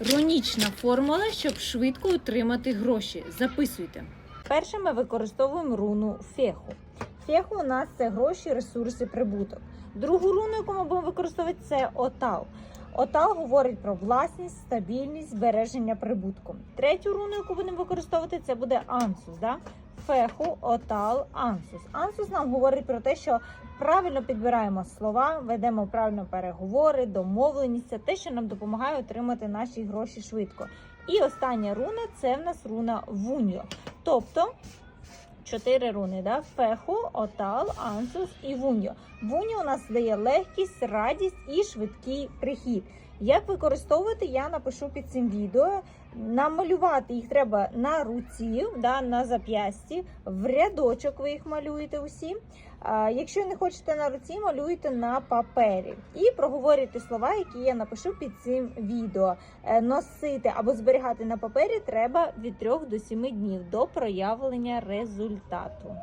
Рунічна формула, щоб швидко отримати гроші. Записуйте. Перше ми використовуємо руну феху. Феху у нас це гроші, ресурси, прибуток. Другу руну, яку ми будемо використовувати, це отал. Отал говорить про власність, стабільність, збереження прибутку. Третю руну, яку будемо використовувати, це буде ансус. Да? Феху, отал, ансус. Ансус нам говорить про те, що правильно підбираємо слова, ведемо правильно переговори, домовленість, це те, що нам допомагає отримати наші гроші швидко. І остання руна це в нас руна вуньо. Тобто чотири руни: да? феху, отал, ансус і вуньо. Вуньо у нас дає легкість, радість і швидкий прихід. Як використовувати, я напишу під цим відео. Намалювати їх треба на руці, да, на зап'ясті, в рядочок ви їх малюєте усі. А, якщо не хочете на руці, малюйте на папері і проговорюйте слова, які я напишу під цим відео. Е, Носити або зберігати на папері треба від 3 до 7 днів до проявлення результату.